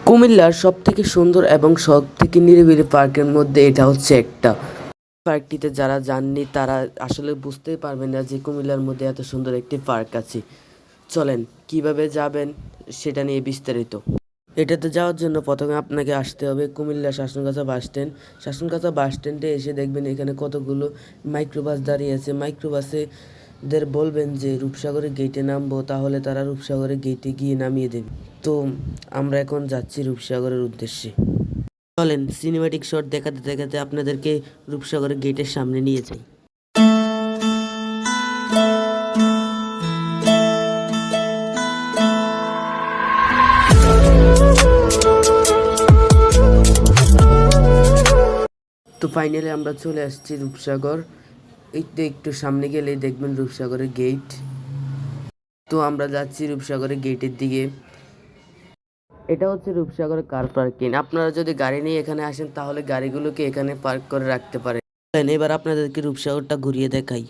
কুমিল্লার সব থেকে সুন্দর এবং সব থেকে নিরিবিলি পার্কের মধ্যে এটা হচ্ছে একটা। পার্কটিতে যারা যাননি, তারা আসলে বুঝতেই পারবেন না যে কুমিল্লার মধ্যে এত সুন্দর একটি পার্ক আছে। চলেন, কীভাবে যাবেন সেটা নিয়ে বিস্তারিত। এটাতে যাওয়ার জন্য প্রথমে আপনাকে আসতে হবে Cumilla Shasongacha bus stand. Shasongacha bus স্ট্যান্ডে এসে দেখবেন এখানে কতগুলো মাইক্রোবাস দাঁড়িয়ে আছে। মাইক্রোবাসে দের বলবেন যে, রূপসাগরের গেটে নামবো, তাহলে তারা রূপসাগরের গেটে গিয়ে নামিয়ে দেবে। তো, আমরা এখন যাচ্ছি রূপসাগরের উদ্দেশ্যে। চলেন সিনেমাটিক শট দেখাতে দেখাতে আপনাদেরকে রূপসাগরের গেটের সামনে নিয়ে যাই। তো ফাইনালি আমরা চলে আসছি রূপসাগর। একটু একটু সামনে গেলেই দেখবেন রূপসাগরের গেট তো আমরা যাচ্ছি রূপসাগরের গেটের দিকে। এটা হচ্ছে রূপসাগর কার পার্কিং আপনারা যদি গাড়ি নিয়ে এখানে আসেন, তাহলে গাড়িগুলোকে এখানে পার্ক করে রাখতে পারেন। এবার আপনাদেরকে রূপসাগরটা ঘুরিয়ে দেখাই।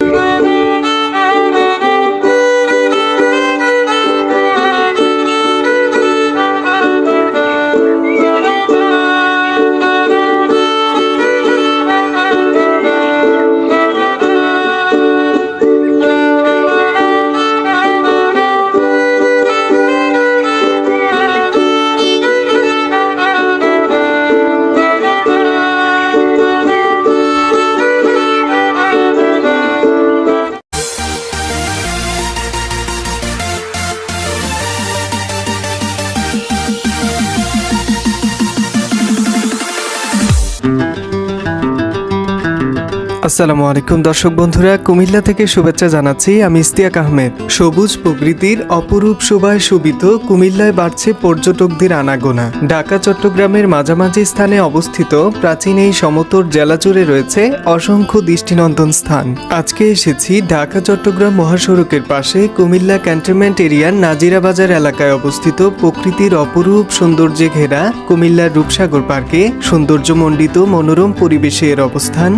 আসসালামু আলাইকুম দর্শক বন্ধুরা, কুমিল্লা থেকে শুভেচ্ছা জানাচ্ছি। আমি ইস্তিয়াক আহমেদ। সবুজ প্রকৃতির অপরূপ শোভায় শোভিত কুমিল্লায় বাড়ছে পর্যটকদের আনাগোনা। ঢাকা, চট্টগ্রামের মাঝামাঝি স্থানে অবস্থিত প্রাচীন এই সমতর জেলা জুড়ে রয়েছে অসংখ্য দৃষ্টিনন্দন স্থান। আজকে এসেছি ঢাকা, চট্টগ্রাম মহাসড়কের পাশে কুমিল্লা ক্যান্টনমেন্ট এরিয়ার নাজিরা বাজার এলাকায় অবস্থিত প্রকৃতির অপরূপ সৌন্দর্যে ঘেরা কুমিল্লার রূপসাগর পার্কে সৌন্দর্যমণ্ডিত মনোরম পরিবেশে এর অবস্থান।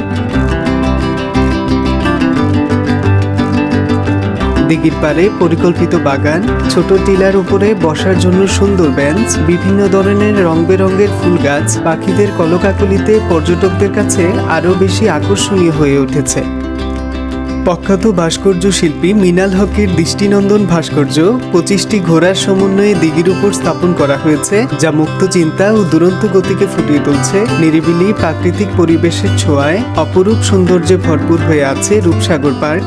দিঘির পারে পরিকল্পিত বাগান, ছোট টিলার উপরে বসার জন্য সুন্দর বেঞ্চ বিভিন্ন ধরনের রং বেরঙের ফুল গাছ পাখিদের কলকাকলিতে পর্যটকদের কাছে আরও বেশি আকর্ষণীয় হয়ে উঠেছে। প্রখ্যাত ভাস্কর্য শিল্পী মিনাল হকের দৃষ্টিনন্দন ভাস্কর্য পঁচিশটি ঘোড়ার সমন্বয়ে দিঘির উপর স্থাপন করা হয়েছে, যা মুক্ত চিন্তা ও দুরন্ত গতিকে ফুটিয়ে তুলছে। নিরিবিলি প্রাকৃতিক পরিবেশের ছোঁয়ায় অপরূপ সৌন্দর্যে ভরপুর হয়ে আছে রূপসাগর পার্ক।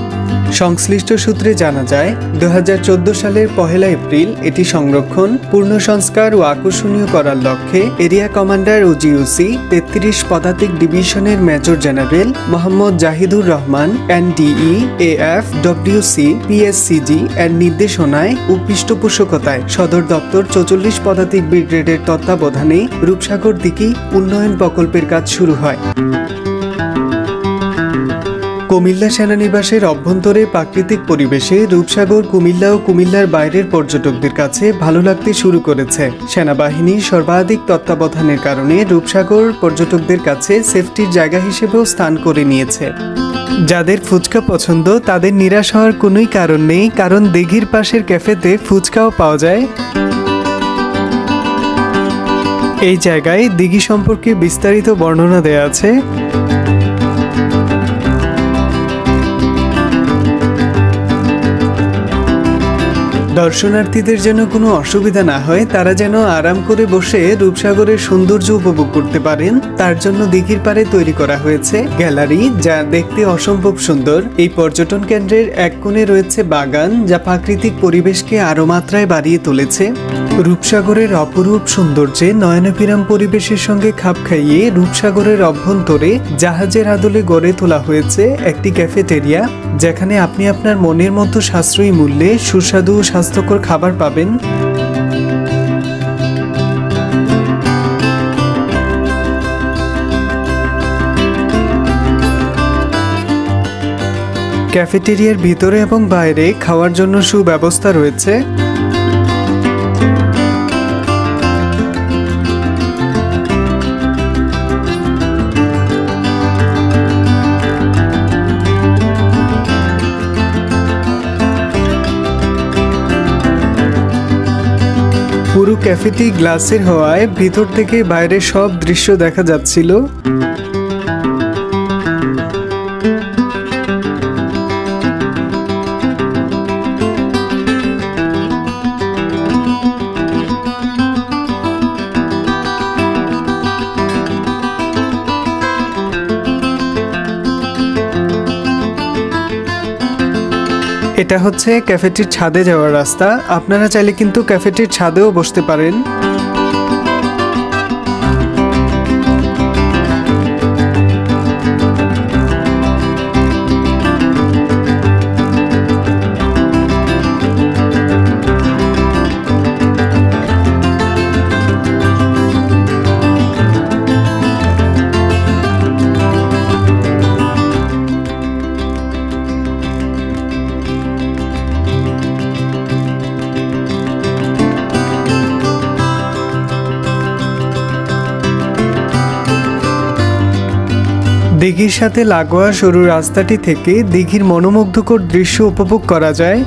সংশ্লিষ্ট সূত্রে জানা যায় দু হাজার চোদ্দ সালের পহেলা এপ্রিল এটি সংরক্ষণ, পূর্ণ সংস্কার ও আকর্ষণীয় করার লক্ষ্যে এরিয়া কমান্ডার ও জিওসি তেত্রিশ পদাতিক ডিভিশনের major general Mohammad Jahidur Rahman NDE এর নির্দেশনায় ও পৃষ্ঠপোষকতায় সদর দপ্তর চৌচল্লিশ পদাতিক ব্রিগেডের তত্ত্বাবধানে রূপসাগর দিকে উন্নয়ন প্রকল্পের কাজ শুরু হয়। কুমিল্লা সেনানিবাসের অভ্যন্তরে প্রাকৃতিক পরিবেশে রূপসাগর, কুমিল্লা ও কুমিল্লার বাইরের পর্যটকদের কাছে ভালো লাগতে শুরু করেছে। সেনাবাহিনী সর্বাধিক তত্ত্বাবধানের কারণে রূপসাগর পর্যটকদের কাছে সেফটির জায়গা হিসেবেও স্থান করে নিয়েছে। যাদের ফুচকা পছন্দ, তাদের নিরাশ হওয়ার কোনোই কারণ নেই, কারণ দিঘির পাশের ক্যাফেতে ফুচকাও পাওয়া যায়। এই জায়গায় দিঘি সম্পর্কে বিস্তারিত বর্ণনা দেয়া আছে। দর্শনার্থীদের যেন কোনো অসুবিধা না হয়, তারা যেন আরাম করে বসে রূপসাগরের সৌন্দর্য উপভোগ করতে পারেন। তার জন্য দিঘির পাড়ে তৈরি করা হয়েছে গ্যালারি, যা দেখতে অসম্ভব সুন্দর। এই পর্যটন কেন্দ্রের এক কোণে রয়েছে বাগান, যা প্রাকৃতিক পরিবেশকে আরও মাত্রায় বাড়িয়ে তুলেছে। রূপসাগরের অপরূপ সৌন্দর্যে নয়নপিরাম পরিবেশের সঙ্গে খাপ খাইয়ে রূপসাগরের অভ্যন্তরে জাহাজের আদলে গড়ে তোলা হয়েছে একটি ক্যাফেটেরিয়া, যেখানে আপনি আপনার মনের মতো সাশ্রয়ী মূল্যে সুস্বাদু ও স্বাস্থ্যকর খাবার পাবেন। ক্যাফেটেরিয়ার ভিতরে এবং বাইরে খাওয়ার জন্য সুব্যবস্থা রয়েছে। পুরো ক্যাফেটি গ্লাসের হওয়ায় ভিতর থেকে বাইরের সব দৃশ্য দেখা যাচ্ছিল। এটা হচ্ছে ক্যাফেটির ছাদে যাওয়ার রাস্তা। আপনারা চাইলে কিন্তু ক্যাফেটির ছাদেও বসতে পারেন। দিঘির সাথে লাগোয়া সরু রাস্তাটি থেকে দিঘির মনোমুগ্ধকর দৃশ্য উপভোগ করা যায়।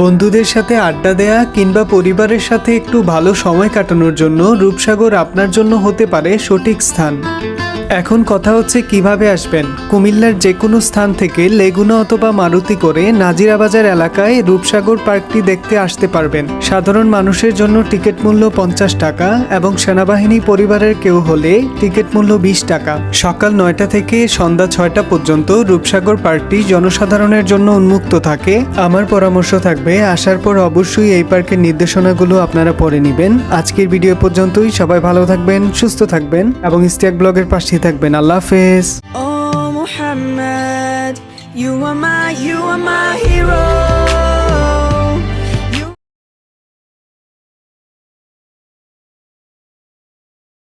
বন্ধুদের সাথে আড্ডা দেয়া কিংবা পরিবারের সাথে একটু ভালো সময় কাটানোর জন্য রূপসাগর আপনার জন্য হতে পারে সঠিক স্থান। এখন কথা হচ্ছে কীভাবে আসবেন। কুমিল্লার যে কোনো স্থান থেকে লেগুনা অথবা মারুতি করে নাজিরাবাজার এলাকায় রূপসাগর পার্কটি দেখতে আসতে পারবেন। সাধারণ মানুষের জন্য টিকিট মূল্য পঞ্চাশ টাকা এবং সেনাবাহিনী পরিবারের কেউ হলে টিকিট মূল্য বিশ টাকা। সকাল নয়টা থেকে সন্ধ্যা ছয়টা পর্যন্ত রূপসাগর পার্কটি জনসাধারণের জন্য উন্মুক্ত থাকে। আমার পরামর্শ থাকবে, আসার পর অবশ্যই এই পার্কের নির্দেশনাগুলো আপনারা পড়ে নেবেন। আজকের ভিডিও পর্যন্তই। সবাই ভালো থাকবেন, সুস্থ থাকবেন এবং স্ট্যাক ব্লগের পাশে থাকবেন আল্লাহ হাফেজ Oh Muhammad, you are my, you are my hero.